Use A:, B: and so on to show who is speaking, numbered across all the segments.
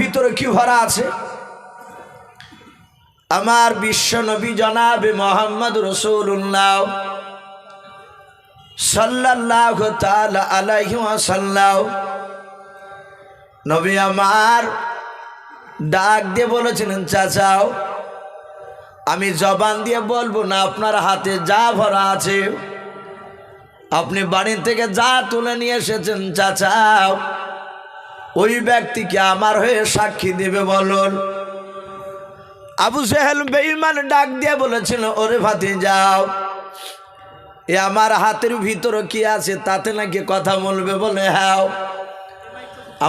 A: ভিতরে কি ভরা আছে? আমার বিশ্ব নবী জনাবে মোহাম্মদ রসুল্লাহ সাল্লাহ আলাইহি সাল্লাহ নবী আমার ডাক দিয়ে বলেছিলেন চাচাও আমি জবান দিয়ে বলব না, আপনার হাতে যা ভরা আছে, আপনি বাড়ি থেকে যা তুলে নিয়ে এসেছেন চাচাও ওই ব্যক্তিকে আমার হয়ে সাক্ষী দেবে বলুন। আবু সেহেল বেইমান ডাক দিয়ে বলেছিল, ওরে ভাতি যাও এ আমার হাতের ভিতরে কি আছে তাতে নাকি কথা বলবে বলে? হ্যাঁ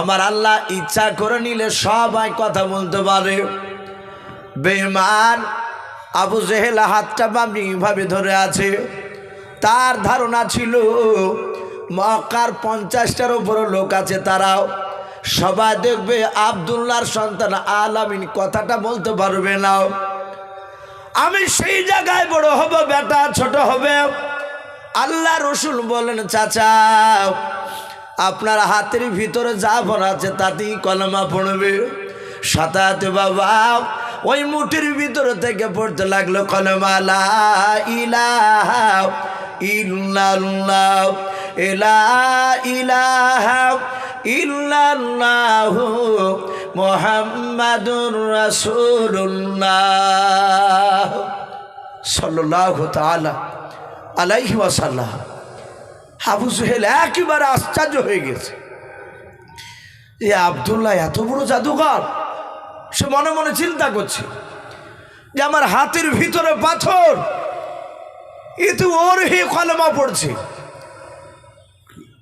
A: আমার আল্লাহ ইচ্ছা করে নিলে সবাই কথা বলতে পারে। বেমান আবু জেহেল হাতটা ভাবে ধরে আছে। তার ধারণা ছিল, মক্কার পঞ্চাশটার উপর লোক আছে তারাও। সবাই দেখবে আবদুল্লাহর সন্তান আলামিন কথাটা বলতে পারবে না। আমি সেই জায়গায় বড় হব, বেটা ছোট হবে। আল্লাহ রসুল বলেন, চাচা, আপনার হাতের ভিতরে যা ভরা আছে তাতেই কলমা পড়বে। সাতাতে বাবা, ওই মুঠির ভিতরে থেকে পড়তে লাগল কলমা, লা ইলাহা ইলা ইল্লাল্লাহু মুহাম্মাদুর রাসূলুল্লাহ সাল্লাল্লাহু তাআলা আলাইহি ওয়াসাল্লাম। আবু সুহেল একেবারে আশ্চর্য হয়ে গেছে। এ আবদুল্লাহ এত বড় জাদুঘর, সে মনে মনে চিন্তা করছে যে আমার হাতের ভিতরে পাথর, এ তো ওর হে কলমা পড়ছে।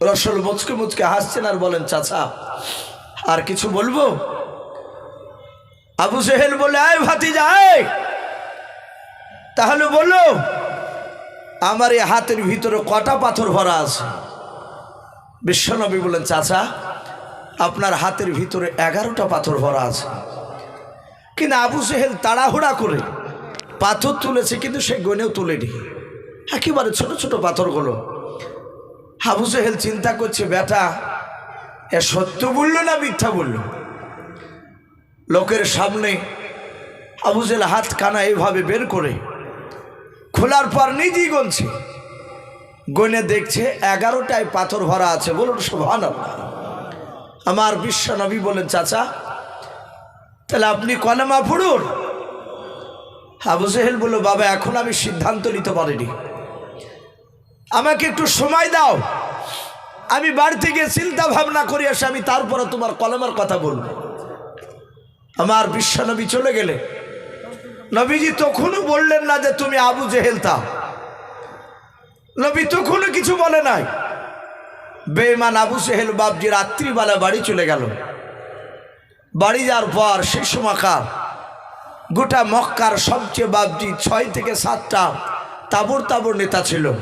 A: রসল মুচকে মুচকে হাসছেন আর বলেন, চাচা, আর কিছু বলব? আবু সেহেল বলে, আয় ভাতি যায় তাহলে বলো, আমার এই হাতের ভিতরে কটা পাথর ভরা আছে? বিশ্বনবী বলেন, চাচা, আপনার হাতের ভিতরে এগারোটা পাথর ভরা আছে। কিন্তু আবু সেহেল তাড়াহুড়া করে পাথর তুলেছে, কিন্তু সে গনেও তুলেনি। একেবারে ছোট ছোট পাথরগুলো। আবু সেহেল চিন্তা করছে, বেটা, এ সত্য বলল না মিথ্যা বলল? লোকের সামনে আবু জেল হাত কানা এইভাবে বের করে খোলার পর নিজেই গনছে। গনে দেখছে এগারোটায় পাথর ভরা আছে বলুন শোভান আমার বিশ্ব নবী বলেন, চাচা, তাহলে আপনি কলেমা পড়ুন? আবু জেহেল বলল, বাবা, এখন আমি সিদ্ধান্ত নিতে পারিনি। আমাকে একটু সময় দাও। আমি বাড়িতে গিয়ে চিন্তা ভাবনা করে আসে আমি তারপরে তোমার কলমের কথা বলব। আমার বিশ্ব নবী চলে গেলে। নবীজি তখনও বললেন না যে তুমি আবু জেহেল তা। নবী তখনও কিছু বলে নাই। বেমান আবু সেহেল বাবজি রাত্রিবেলা বাড়ি চলে গেল। বাড়ি যাওয়ার পর সেই সময়কার গোটা মক্কার সবচেয়ে বাবজি ছয় থেকে সাতটা তাবর তাবর নেতা ছিল।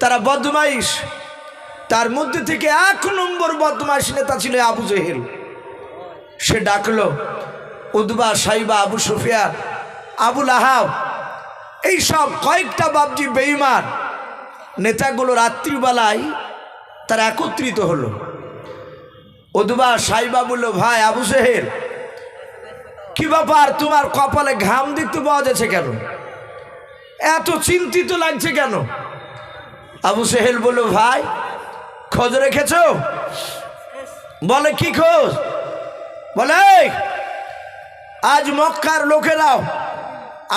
A: তারা বদমাইশ। তার মধ্যে থেকে এক নম্বর বদমাইশ নেতা ছিল আবু জেহেল। সে ডাকলো, উদ্বা সাইবা আবু সুফিয়ান আবুল আহাব এইসব কয়েকটা বাবজি বেইমান নেতাগুলো রাত্রিবেলায় তারা একত্রিত হলো। উদ্বা সাইবা বলল, ভাই আবু সেহেল কি ব্যাপার? তোমার কপালে ঘাম দেখতে পাওয়া যাচ্ছে কেন? এত চিন্তিত লাগছে কেন? আবু সেহেল বলল, ভাই, খোঁজ রেখেছ? বলে, কি খোঁজ? বলে আজ মক্কার লোকেরাও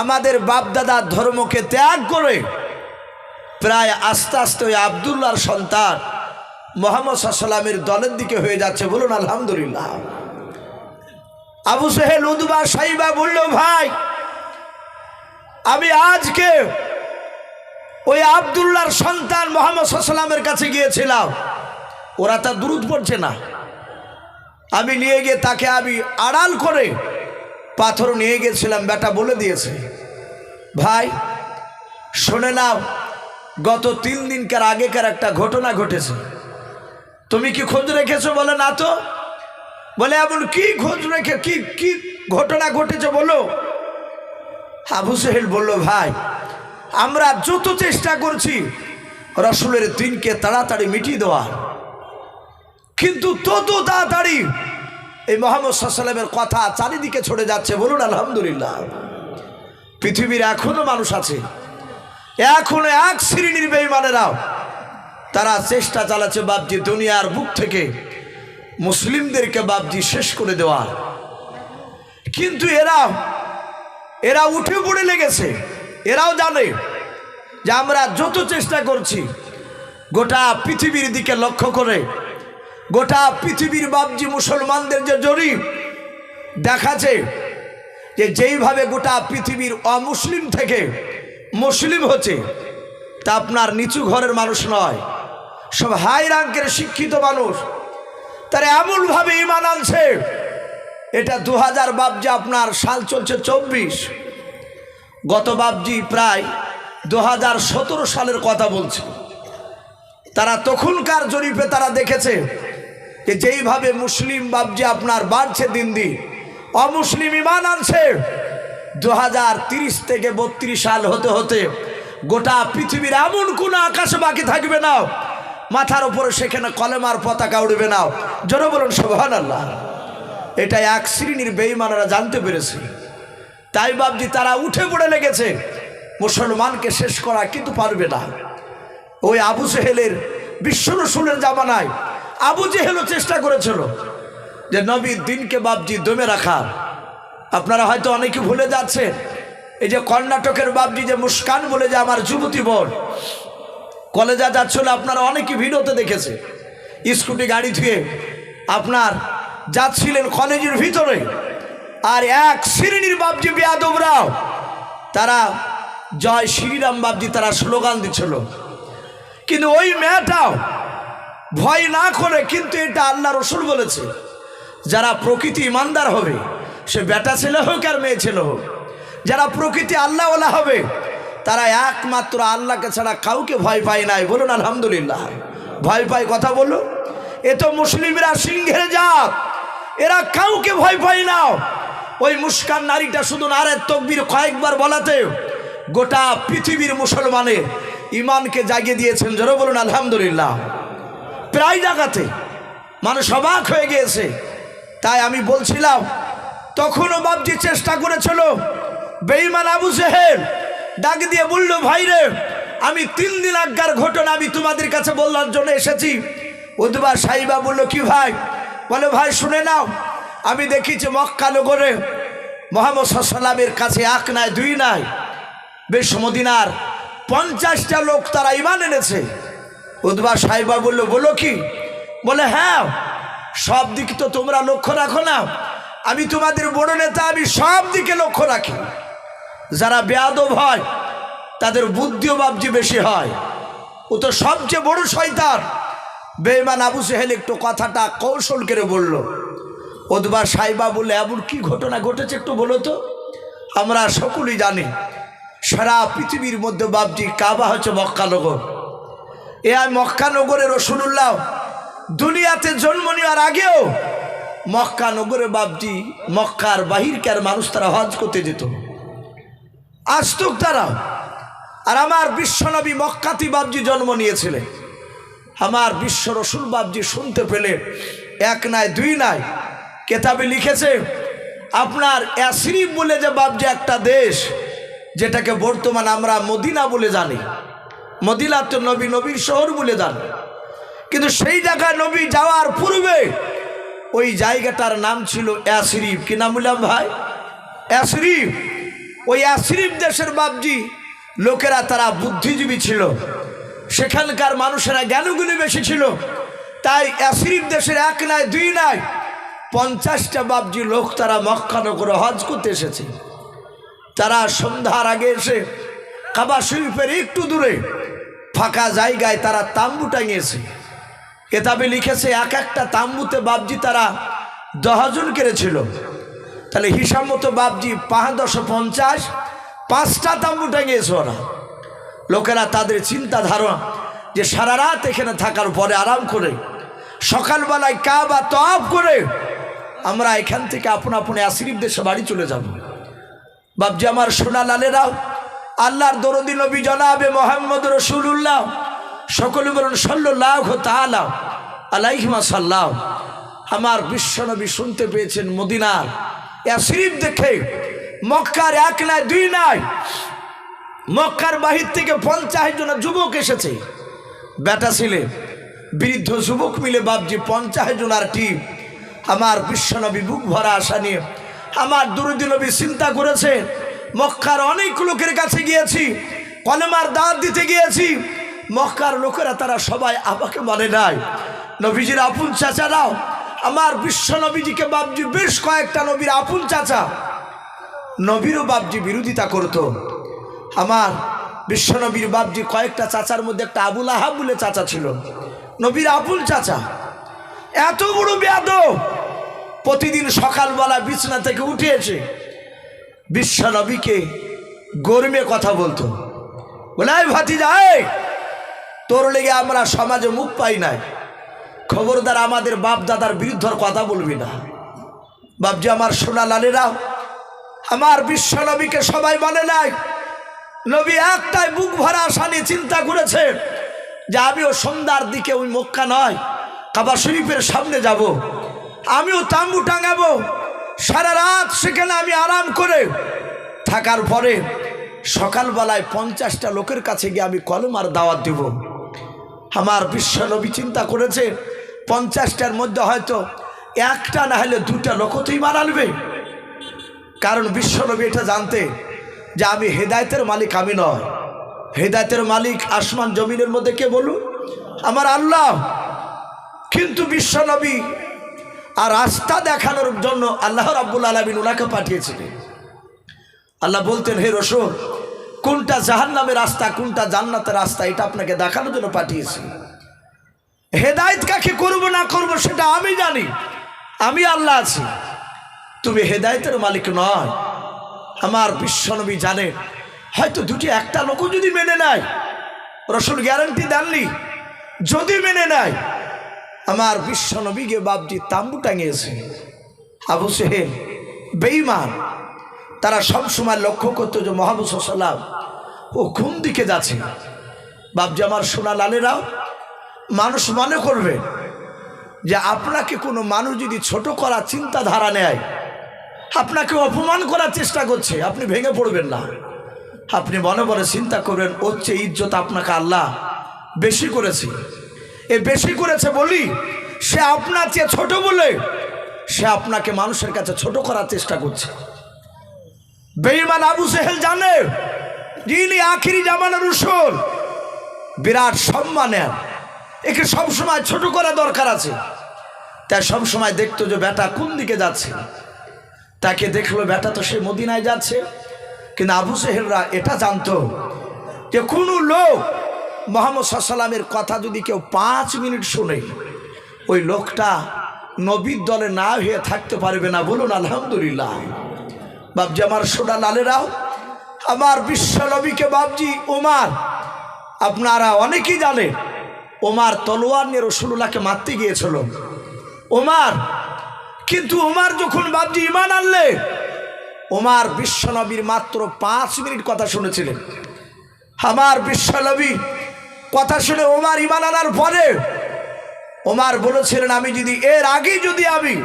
A: আমাদের বাপদাদার ধর্মকে ত্যাগ করে প্রায় আস্তে আস্তে ওই আবদুল্লার সন্তান মোহাম্মদ সাল্লামের দলের দিকে হয়ে যাচ্ছে। বলুন, আলহামদুলিল্লাহ। আবু সেহেল উদ্বা সাইবা বলল, ভাই, আমি আজকে ওই আবদুল্লার সন্তান মোহাম্মদ সাল্লামের কাছে গিয়েছিলাম। ওরা তা দূরত পড়ছে না। আমি নিয়ে গিয়ে তাকে আমি আড়াল করে পাথর নিয়ে গেছিলাম বেটা বলে দিয়েছে, ভাই, শোনে নাও, গত তিন দিনকার আগেকার একটা ঘটনা ঘটেছে। তুমি কি খোঁজ রেখেছো বলে না তো? বলে, এমন কি খোঁজ রেখে, কি কি ঘটনা ঘটেছে বলো? আবু সেহেল বলল, ভাই আমরা যত চেষ্টা করছি, রসুলের দিনকে তাড়াতাড়ি মিটিয়ে দেওয়ার কিন্তু তত তাড়াতাড়ি এই মোহাম্মদ সাল্লামের কথা চারিদিকে ছড়ে যাচ্ছে, বলুন আলহামদুলিল্লাহ। পৃথিবীর এখনও মানুষ আছে, এখনও এক শ্রেণির বেইমানেরাও তারা চেষ্টা চালাচ্ছে বাবজি দুনিয়ার বুক থেকে মুসলিমদেরকে বাবজি শেষ করে দেওয়ার কিন্তু এরা এরা উঠে পড়ে লেগেছে। এরাও জানে যে আমরা যত চেষ্টা করছি, গোটা পৃথিবীর দিকে লক্ষ্য করে, গোটা পৃথিবীর বাবজি মুসলমানদের যে জরিপ দেখাচ্ছে যে যেইভাবে গোটা পৃথিবীর অমুসলিম থেকে মুসলিম হচ্ছে, তা আপনার নিচু ঘরের মানুষ নয়, সব হাই র্যাঙ্কের শিক্ষিত মানুষ। তারা এমনভাবে ইমান আনছে, এটা দু হাজার বাবজি আপনার সাল চলছে চব্বিশ। গত বাবজি প্রায় দু হাজার সতেরো সালের কথা বলছে। তারা তখনকার জরিপে তারা দেখেছে যে যেইভাবে মুসলিম বাবজি আপনার বাড়ছে দিন দিন, অমুসলিম ইমান আনছে। দু থেকে বত্রিশ সাল হতে হতে গোটা পৃথিবীর এমন কোনো আকাশে বাকি থাকবে না। মাথার উপরে সেখানে কলেমার পতাকা উঠবে না। জন বলুন সোহান আল্লাহ এটা এক শ্রেণির বেইমানেরা জানতে পেরেছে। তাই বাবজি তারা উঠে পড়ে লেগেছে। মুসলমানকে শেষ করা কিন্তু পারবে না। ওই আবু সেহেলের বিশ্ব রসুলের জামানায় আবু জেহেলও চেষ্টা করেছিল যে নবীর দিনকে বাবজি দমে রাখা। আপনারা হয়তো অনেকে ভুলে যাচ্ছেন, এই যে কর্ণাটকের বাবজি যে মুস্কান বলে যে আমার যুবতী বোন। কলেজা যাচ্ছিল, আপনারা অনেকে ভিডিওতে দেখেছে। স্কুটি গাড়ি ধুয়ে আপনার যাচ্ছিলেন কলেজের ভিতরে। আর এক শ্রেণির বাবজি বেয়াদবরাও তারা জয় শ্রীরাম বাবজি তারা স্লোগান দিচ্ছিল। কিন্তু ওই মেয়েটাও ভয় না করে, কিন্তু এটা আল্লাহ রসুল বলেছে, যারা প্রকৃতি ইমানদার হবে, সে বেটা ছেলে হোক আর মেয়ে ছেলে হোক, যারা প্রকৃতি আল্লাহওয়ালা হবে, তারা একমাত্র আল্লাহকে ছাড়া কাউকে ভয় পায় নাই। বলুন, আলহামদুলিল্লাহ। ভয় পায় কথা বলো এ তো মুসলিমরা সিংহের জাত, এরা কাউকে ভয় পায় না। ওই মুস্কান নারীটা শুধু নারের তকবির কয়েকবার বলাতে গোটা পৃথিবীর মুসলমানের ইমানকে জাগিয়ে দিয়েছেন। জোরে বলুন, আলহামদুলিল্লাহ। প্রায় জায়গাতে মানুষ অবাক হয়ে গিয়েছে। তাই আমি বলছিলাম, তখনও বাবজি চেষ্টা করেছিল বেইমান আবু সেহেল ডাক দিয়ে বলল, ভাই রে, আমি তিন দিন আজ্ঞার ঘটনা আমি তোমাদের কাছে বলার জন্য এসেছি। উদ্বা সাইবা বলল, কি ভাই? বলে, ভাই, শুনে নাও। আমি দেখেছি মক্কা নগরে মোহাম্মদ সাল্লামের কাছে এক নাই, দুই নাই। বেশ মদিনার পঞ্চাশটা লোক তারা ইমান এনেছে। উদ্বা সাহেবা বলল, বলো কি? বলে হ্যাঁ সব দিক তো তোমরা লক্ষ্য রাখো না। আমি তোমাদের বড় নেতা, আমি সব দিকে লক্ষ্য রাখি। যারা বেয়াদব হয়, তাদের বুদ্ধিও বাবজি বেশি হয়। ও তো সবচেয়ে বড় শয়তান। বেইমান আবু সেহেল একটু কথাটা কৌশল করে বলল ওদবা সাইবা বলে এমন কি ঘটনা ঘটেছে একটু বলো তো? আমরা সকলেই জানি, সারা পৃথিবীর মধ্যে বাবজি কাবা হচ্ছে মক্কানগর এ আর মক্কানগরের রসুল্লাহ দুনিয়াতে জন্ম নেওয়ার আগেও মক্কানগরে বাবজি মক্কার বাহিরকার মানুষ তারা হজ করতে যেত। আসতুক তারা আর আমার বিশ্বনবী মক্কাতি বাবজি জন্ম নিয়েছিলেন। আমার বিশ্ব রসুল বাবজি শুনতে পেলে এক নাই দুই নাই কেতাবে লিখেছে, আপনার অ্যাসরিফ বলে যে বাবজি একটা দেশ, যেটাকে বর্তমান আমরা মদিনা বলে জানি মদিনা তো নবী নবীর শহর বলে জানি। কিন্তু সেই জায়গায় নবী যাওয়ার পূর্বে ওই জায়গাটার নাম ছিল অ্যাসরিফ কি নাম বললাম ভাই? অ্যাসরিফ ওই অ্যাসরিফ দেশের বাবজি লোকেরা তারা বুদ্ধিজীবী ছিল। সেখানকার মানুষেরা জ্ঞানগুলি বেশি ছিল। তাই অ্যাসরিফ দেশের এক নাই, দুই নাই পঞ্চাশটা বাবজি লোক তারা মক্কানগরে হজ করতে এসেছে। তারা সন্ধ্যার আগে এসে কাবা শরীফের একটু দূরে ফাঁকা জায়গায় তারা তাম্বু টাঙিয়েছে। কেতাবে লিখেছে, এক একটা তাম্বুতে বাবজি তারা দহজন কেড়েছিল। তাহলে হিসাব মতো বাবজি পাঁচ দশো পঞ্চাশ, পাঁচটা তাম্বু টাঙিয়েছে ওরা। লোকেরা তাদের চিন্তা ধারণা যে সারা রাত এখানে থাকার পরে আরাম করে সকালবেলায় কা বা তফ করে আমরা এখান থেকে আপন আপন আসিরিফ দেশে বাড়ি চলে যাব। বাবজি আমার সোনা লালেরাও আল্লাহর দরদি নবী জনাবে মোহাম্মদ রসুল্লাহ সকলে বলুন সাল্লাহ তালা আলাইহিমা সাল্লাহ আমার বিশ্বনবী শুনতে পেয়েছেন মদিনার। এ শরীফ দেখে মক্কার এক নাই, দুই নাই, মক্কার বাহির থেকে পঞ্চাশ জন যুবক এসেছে। বেটা ছিলেন বৃদ্ধ যুবক মিলে বাবজি পঞ্চাশ জনার টিম। আমার বিশ্বনবী বুক ভরা আশা নিয়ে, আমার দুরুদি নবী চিন্তা করেছে, মক্কার অনেক লোকের কাছে গিয়েছি, কলেমার দাঁত দিতে গিয়েছি, মক্কার লোকেরা তারা সবাই আমাকে মানে নাই। নবীজির আপন চাচারাও, আমার বিশ্ব নবীজিকে বাবজি বেশ কয়েকটা নবীর আপন চাচা, নবীরও বাবজি বিরোধিতা করতো। আমার বিশ্বনবীর বাবজি কয়েকটা চাচার মধ্যে একটা আবুল আহাব বলে চাচা ছিল। নবীর আবুল চাচা, এত বড় ব্যাদ প্রতিদিন সকালবেলা বিছনা থেকে উঠে এসে বিশ্বনবীকে গরমে কথা বলতো। বলে ভাতি যায় তোর লেগে আমরা সমাজে মুখ পাই নাই। খবরদার আমাদের বাপ দাদার বিরুদ্ধর কথা বলবি না। বাপজি, আমার সোনা লালেরাও আমার বিশ্ব নবীকে সবাই বলে নাই। নবী একটাই বুক ভরা আশা নিয়ে চিন্তা করেছে যে আমিও সন্ধ্যার দিকে ওই মক্কা নয়, কাবা শরীফের সামনে যাব। আমিও তাম্বু টাঙাবো। সারা রাত সেখানে আমি আরাম করে থাকার পরে সকালবেলায় পঞ্চাশটা লোকের কাছে গিয়ে আমি কলমার দাওয়াত দেব। আমার বিশ্বনবী চিন্তা করেছে, পঞ্চাশটার মধ্যে হয়তো একটা না হলে দুটা লোকতেই মারালবে কারণ বিশ্বনবী এটা জানতে যে আমি হেদায়তের মালিক আমি নয়। হেদায়তের মালিক আসমান জমিনের মধ্যে কে বলুন? আমার আল্লাহ। কিন্তু বিশ্বনবী আর রাস্তা দেখানোর জন্য আল্লাহ রাব্বুল আলমিন ওনাকে পাঠিয়েছিলেন। আল্লাহ বলতেন, হে রসুল, কোনটা জাহান নামের রাস্তা, কোনটা জান্নাতের রাস্তা, এটা আপনাকে দেখানোর জন্য পাঠিয়েছি। হেদায়ত কাকে করব, না করব, সেটা আমি জানি। আমি আল্লাহ আছি। তুমি হেদায়তের মালিক নয়। আমার বিশ্বনবী জানে হয়তো দুটি, একটা লোকও যদি মেনে নেয়, রসুল গ্যারান্টি দেননি। যদি মেনে নেয় আমার বিশ্বনবীকে বাবজি তাম্বু টাঙিয়েছে। আবু সেহেল বেইমান তারা সবসময় লক্ষ্য করতো যে মোহাম্মদ সাল্লাম ও কোন দিকে যাচ্ছে। বাবজি আমার সোনা লালেরাও মানুষ মনে করবে যে আপনাকে কোনো মানুষ যদি ছোট করার চিন্তাধারা নেয়, আপনাকে অপমান করার চেষ্টা করছে, আপনি ভেঙে পড়বেন না। আপনি মনে মনে চিন্তা করবেন, ওর চেয়ে ইজ্জত আপনাকে আল্লাহ বেশি করেছে। এ বেশি করেছে বলি, সে আপনার চেয়ে ছোট বলে সে আপনাকে মানুষের কাছে ছোট করার চেষ্টা করছে। বেইমান আবু সেহেল জানে, যিনি আখিরি জামানের রসুল, বিরাট সম্মানের, একে সবসময় ছোট করা দরকার আছে। তাই সবসময় দেখতো যে বেটা কোন দিকে যাচ্ছে। তাকে দেখল বেটা তো সে মদিনায় যাচ্ছে, কিন্তু আবু সেহেলরা এটা জানতো যে কোনো লোক মোহাম্মদ সাল্লামের কথা যদি কেউ পাঁচ মিনিট শুনে, ওই লোকটা নবীর দলে না হয়ে থাকতে পারবে না। বলুন, আলহামদুলিল্লাহ। বাবজি আমার সোনা লালেরাও, আমার বিশ্ব নবীকে বাবজি ওমার, আপনারা অনেকেই জানেন, ওমার তলোয়ার নিয়ে রসুল্লাহকে মারতে গিয়েছিল। ওমার, কিন্তু ওমার যখন বাবজি ইমান আনলে, ওমার বিশ্বনবীর মাত্র পাঁচ মিনিট কথা শুনেছিলেন। আমার বিশ্বনবী কথা শুনে ওমার ইমান আনার পরে ওমার বলেছিলেন, আমি যদি এর আগে যদি আমি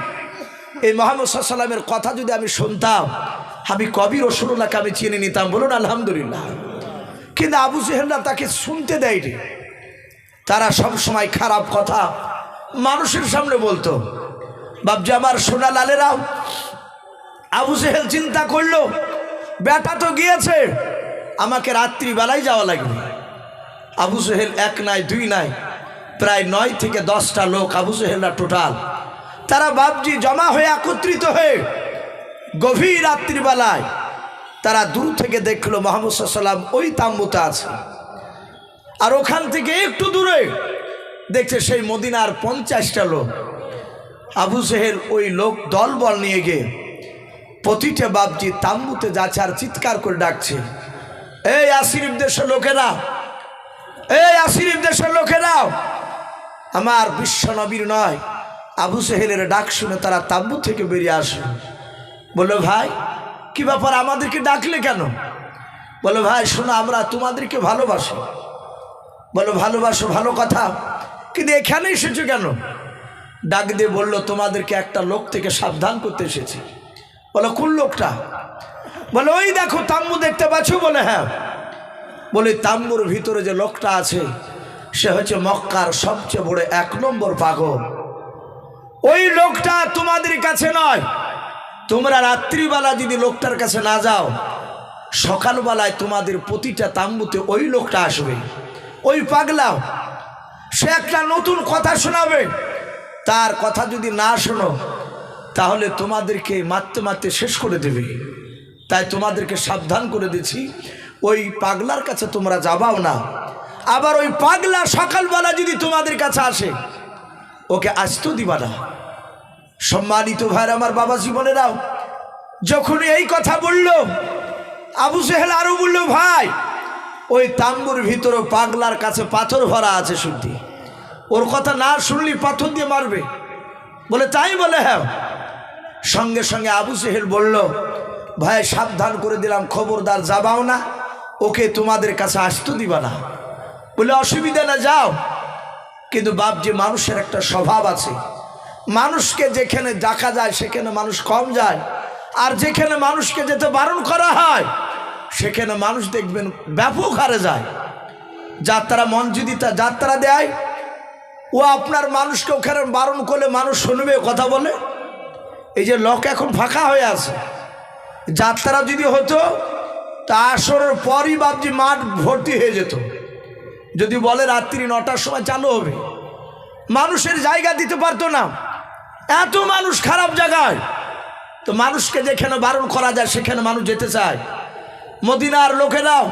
A: এই মোহাম্মদ সাল্লামের কথা যদি আমি শুনতাম, আমি কবি রসুল্লাহকে আমি চিনে নিতাম। বলুন, আলহামদুলিল্লাহ। কিন্তু আবু জেহেল্লা তাকে শুনতে দেয়নি। তারা সব সময় খারাপ কথা মানুষের সামনে বলতো। বাবজি আমার সোনা লালেরাও আবু সেহেল চিন্তা করল, বেটা তো গিয়েছে, আমাকে রাত্রিবেলায় যাওয়া লাগবে। আবু সেহেল এক নাই, দুই নাই। প্রায় নয় থেকে দশটা লোক আবু সেহেলরা টোটাল। তারা বাবজি জমা হয়ে একত্রিত হয়ে গভীর রাত্রিবেলায় তারা দূর থেকে দেখল মোহাম্মদ সাল্লাম ওই তাম্বুতে আছে। আর ওখান থেকে একটু দূরে দেখছে সেই মদিনার পঞ্চাশটা লোক। আবু সেহেল ওই লোক দলবল নিয়ে গিয়ে প্রতিটা বাবজি তাম্বুতে যাচ্ছে আর চিৎকার করে ডাকছে, এই আসিরিফ দেশের লোকেরা আসিরিফ দেশের লোকেরা আমার বিশ্ব নবীর নয়, আবু সেহেলের ডাক শুনে তারা তাম্বু থেকে বেরিয়ে আসে। বলল, ভাই, কি ব্যাপার, আমাদেরকে ডাকলে কেন? বলো ভাই, শোনো, আমরা তোমাদেরকে ভালোবাসি। বলো ভালোবাসো, ভালো কথা, কিন্তু এখানে এসেছ কেন? ডাক দিয়ে বলল, তোমাদেরকে একটা লোক থেকে সাবধান করতে এসেছি। বলো কোন লোকটা? বলো ওই দেখো, তাম্বু দেখতে পাচ্ছ? বলে হ্যাঁ। বলে, তাম্বুর ভিতরে যে লোকটা আছে, সে হচ্ছে মক্কার সবচেয়ে বড় এক নম্বর পাগল। ওই লোকটা তোমাদের কাছে নয়। তোমরা রাত্রিবেলা যদি লোকটার কাছে না যাও, সকালবেলায় তোমাদের প্রতিটা তাম্বুতে ওই লোকটা আসবে। ওই পাগলাও সে একটা নতুন কথা শোনাবে। তার কথা যদি না শোনো, তাহলে তোমাদেরকে মারতে মারতে শেষ করে দেবে। তাই তোমাদেরকে সাবধান করে দিচ্ছি। ওই পাগলার কাছে তোমরা যাবাও না। আবার ওই পাগলা সকালবেলা যদি তোমাদের কাছে আসে, ওকে আসতেও দিবা না। সম্মানিত ভাইর আমার বাবা জীবনেরাও, যখন এই কথা বলল, আবু সেহেল আরও বলল, ভাই, ওই তাম্বুর ভিতরে পাগলার কাছে পাথর ভরা আছে শুদ্ধি ওর কথা না শুনলি পাথর দিয়ে মারবে। বলে, তাই বলে হ্যাঁ। সঙ্গে সঙ্গে আবু সেহেল বলল, ভাই, সাবধান করে দিলাম, খবরদার যাবাও না। ওকে তোমাদের কাছে আসতে দিবা না। বলে, অসুবিধা না, যাও। কিন্তু বাপ যে মানুষের একটা স্বভাব আছে। মানুষকে যেখানে ডাকা যায়, সেখানে মানুষ কম যায়। আর যেখানে মানুষকে যেতে বারণ করা হয়, সেখানে মানুষ দেখবেন ব্যাপক হারে যায়। যাত্রা মন যদি তা যাত্রা দেয়, ও আপনার মানুষকে ওখানে বারণ করলে মানুষ শুনবে, কথা বলে। এই যে লক এখন ফাঁকা হয়ে আছে। যাত্রা যদি হতো তা আসরের পরই বাবজি মাঠ ভর্তি হয়ে যেত। যদি বলে রাত্রি নটার সময় চালু হবে। মানুষের জায়গা দিতে পারতো না। এত মানুষ খারাপ জায়গায়। তো মানুষকে যেখানে বারণ করা যায়, সেখানে মানুষ যেতে চায়। মদিনার লোকেরাও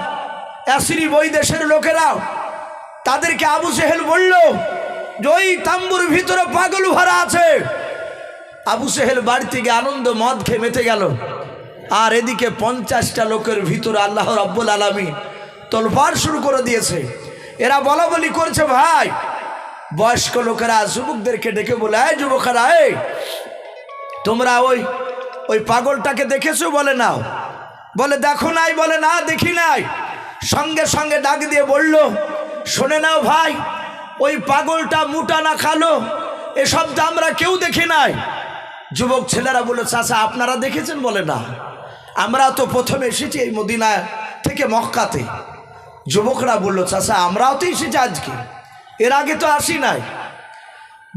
A: অ্যাসিরি বই দেশের লোকেরাও তাদেরকে আবু সেহেল বলল, যে ওই তাম্বুর ভিতরে পাগল ভরা আছে। আবু সেহেল বাড়ি থেকে আনন্দ মদ খেয়ে মেতে গেল। আর এদিকে পঞ্চাশটা লোকের ভিতরে আল্লাহ রব্বুল আলমী তোলফার শুরু করে দিয়েছে। এরা বলা বলি করছে, ভাই, বয়স্ক লোকেরা যুবকদেরকে ডেকে বলে, এই যুবকেরা, এই, তোমরা ওই ওই পাগলটাকে দেখেছ বলে নাও। বলে, দেখো নাই, বলে, না, দেখি নাই। সঙ্গে সঙ্গে ডাক দিয়ে বলল, শোনে নাও ভাই, ওই পাগলটা মোটা না খালো এসব তো আমরা কেউ দেখি নাই। যুবক ছেলেরা বলে চাচা, আপনারা দেখেছেন বলে না। আমরা তো প্রথমে এসেছি এই মদিনা থেকে মক্কাতে। যুবকরা বলল, চাচা, আমরাও তো এসেছি আজকে। এর আগে তো আসি নাই।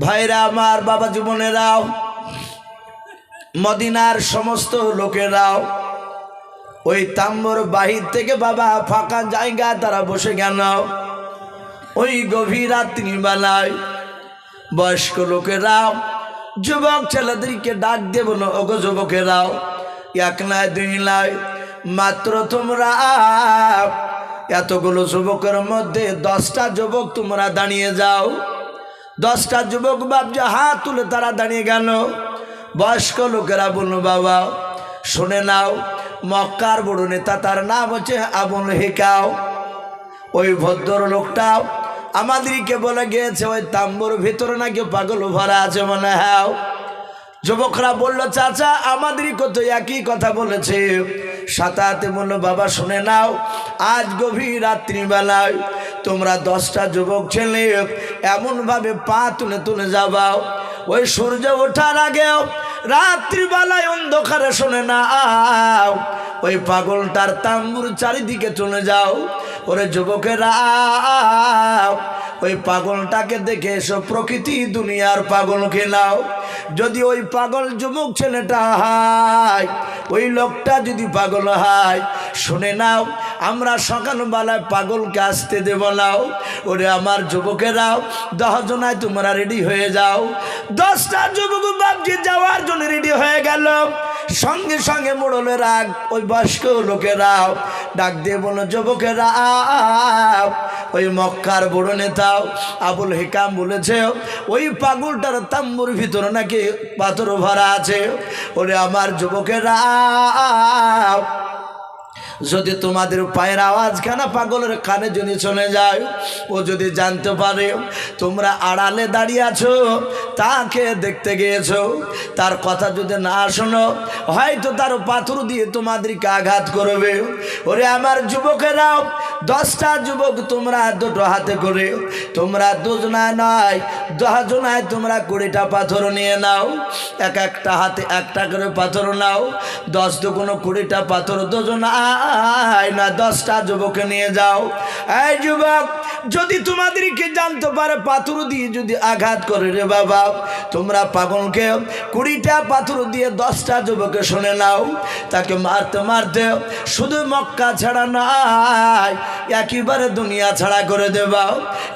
A: ভাইরা আমার বাবা জীবনেরাও, মদিনার সমস্ত লোকেরাও, ওই তাম্বর বাহির থেকে বাবা ফাঁকা জায়গা তারা বসে গেল ওই গভীর রাত্রিবেলায় বয়স্ক লোকেরাও, যুবক ছেলেদেরকে ডাক দিয়ে বলো ওগো যুবকেরাও এক নয় দুই নয় মাত্র তোমরা এতগুলো যুবকের মধ্যে দশটা যুবক তোমরা দাঁড়িয়ে যাও। দশটা যুবক ভাবছে হাত তুলে তারা দাঁড়িয়ে গেল। বয়স্ক লোকেরা বলল, বাবা, শুনে নাও, মক্কার বড় নেতা তার নাম হচ্ছে আবুল হেকাও। ওই ভদ্র লোকটাও আমাদেরকে বলে গিয়েছে, ওই তাম্বুর ভিতরে নাকি পাগল ভরা আছে মনে হ্যাঁ। যুবকরা বলল, চাচা, আমাদেরই কত একই কথা বলেছে। সাতাতে বলল, বাবা, শুনে নাও, আজ গভীর রাত্রিবেলায় তোমরা দশটা যুবক ছেলে এমনভাবে পা তুলে তুলে যাবাও ওই সূর্য ওঠার আগেও রাত্রিবেলায় অন্ধকারে শুনে না ওই পাগলটার তাম্বুর চারিদিকে চলে যাও। ওরে যুবকেরা ওই পাগলটাকে দেখে এসো, প্রকৃতি দুনিয়ার পাগলকে নাও যদি ওই পাগল যুবক ছেলেটা হয়, ওই লোকটা যদি পাগল হয়, শুনে নাও, আমরা সকালবেলায় পাগলকে আসতে দেব নাও ওরে আমার যুবকেরাও, দশজনায় তোমরা রেডি হয়ে যাও। দশটা যুবক বাবজি যাওয়ার জন্য রেডি হয়ে গেল। সঙ্গে সঙ্গে মোড়লের রাগ ওই বয়স্ক লোকেরাও ডাক দিয়ে বলো যুবকেরা, ওই মক্কার বড় নেতাও আবুল হেকাম বলেছে, ওই পাগলটার তাম্বুর ভিতরে নাকি পাথর ভরা আছে? ওরে আমার যুবকেরা যদি তোমাদের পায়ের আওয়াজ খানা পাগলের কানে যদি চলে যায়, ও যদি জানতে পারে তোমরা আড়ালে দাঁড়িয়ে আছো, তাকে দেখতে গিয়েছো, তার কথা যদি না শোনো, হয়তো তার পাথর দিয়ে তোমাদেরকে আঘাত করবে। ওরে আমার যুবকেরাও দশটা যুবক তোমরা দুটো হাতে করে, তোমরা দুজনায় নয়, দশজনায় তোমরা কুড়িটা পাথর নিয়ে নাও, এক একটা হাতে একটা করে পাথর নাও, দশ দু কোনো কুড়িটা পাথর দুজনায় না, দশটা যুবকে নিয়ে যাও। এই যুবক, যদি তোমাদেরকে জানতে পারে, পাথর দিয়ে যদি আঘাত করে রে বাবা, তোমরা পাগলকে কুড়িটা পাথর দিয়ে দশটা যুবকে শুনে নাও। তাকে মারতে মারতে শুধু মক্কা ছাড়া নাই, একেবারে দুনিয়া ছাড়া করে দেবাও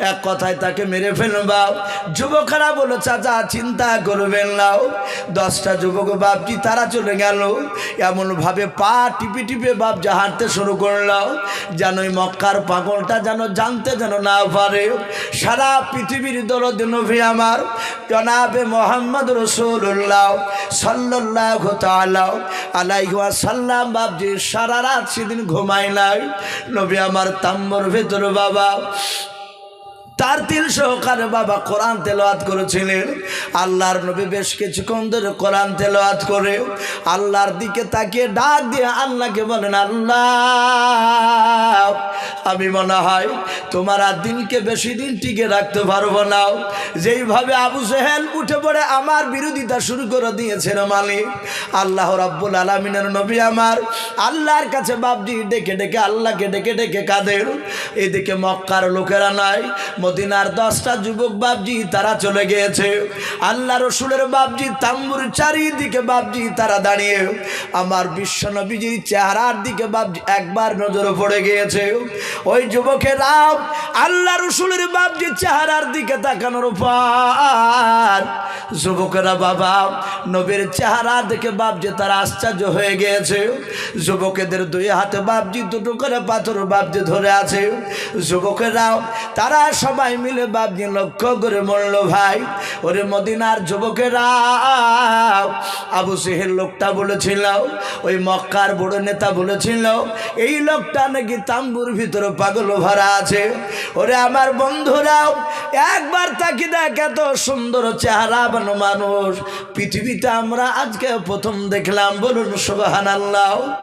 A: এক কথায় তাকে মেরে ফেলবাও যুবকেরা বলো, চাচা, চিন্তা করবেন নাও দশটা যুবক বাপজি, তারা চলে গেল। এমনভাবে পা টিপে টিপে বাপজা হাঁটতে শুরু করলাম, যেন ওই মক্কার পাগলটা যেন জানতে যেন না পারে। সারা পৃথিবীর দরদ নভি আমার, জনাবে মোহাম্মদ রসুল্লাহ সাল্লাহ তালাও আলাইহুয়া সাল্লাম বাবজি সারা রাত সেদিন ঘুমায় নাই। নবী আমার তাম্বর ভেতর বাবা তার তিল সহকারে বাবা কোরআন তেলাওয়াত করেছিলেন। আল্লাহর নবী বেশ কিছুক্ষণ ধরে কোরআন তেলাওয়াত করে। আল্লাহর দিকে তাকিয়ে ডাক দিয়ে আল্লাহকে বলেন, আল্লাহ, আমি মনে হয় তোমার আর দিনকে বেশি দিন টিকে রাখতে পারব না। যেইভাবে আবু সেহেল উঠে পড়ে আমার বিরোধিতা শুরু করে দিয়েছেন মালিক। আল্লাহ রাব্বুল আলমিনের নবী আমার। আল্লাহর কাছে বাপজি ডেকে ডেকে আল্লাহকে ডেকে ডেকে কাঁদের এদিকে মক্কার লোকেরা নাই মদিনার দশটা যুবক বাপজি তারা চলে গিয়েছে। আল্লাহ রসুলের বাপজি তাম্বুর চারিদিকে বাপজি তারা দাঁড়িয়ে। আমার বিশ্ব নবীজির চেহারার দিকে বাপজি একবার নজরে পড়ে গিয়েছে। ওই যুবকের যুবকেরা আল্লাহ রসুলের বাপজি চেহারার দিকে তাকানোর পর যুবকেরা বাবা, নবীর চেহারা দেখে বাপজি তারা আশ্চর্য হয়ে গিয়েছে। যুবকেদের দুই হাতে বাপজি, দুটো করে পাথর বাপজি ধরে আছে। যুবকেরা তারা সবাই মিলে বাপজি লক্ষ্য করে মরল ভাই, ওরে মদিনার যুবকেরা, আবু সেহের লোকটা বলেছিল, ওই মক্কার বড় নেতা বলেছিল, এই লোকটা নাকি তাম্বুর ভিতরে পাগল ভরা আছে। ওরে আমার বন্ধুরাও একবার তাকে দেখ, এত সুন্দর চেহারা বানো মানুষ। পৃথিবীতে আমরা আজকে প্রথম দেখলাম, বলুন সুবাহান আল্লাহ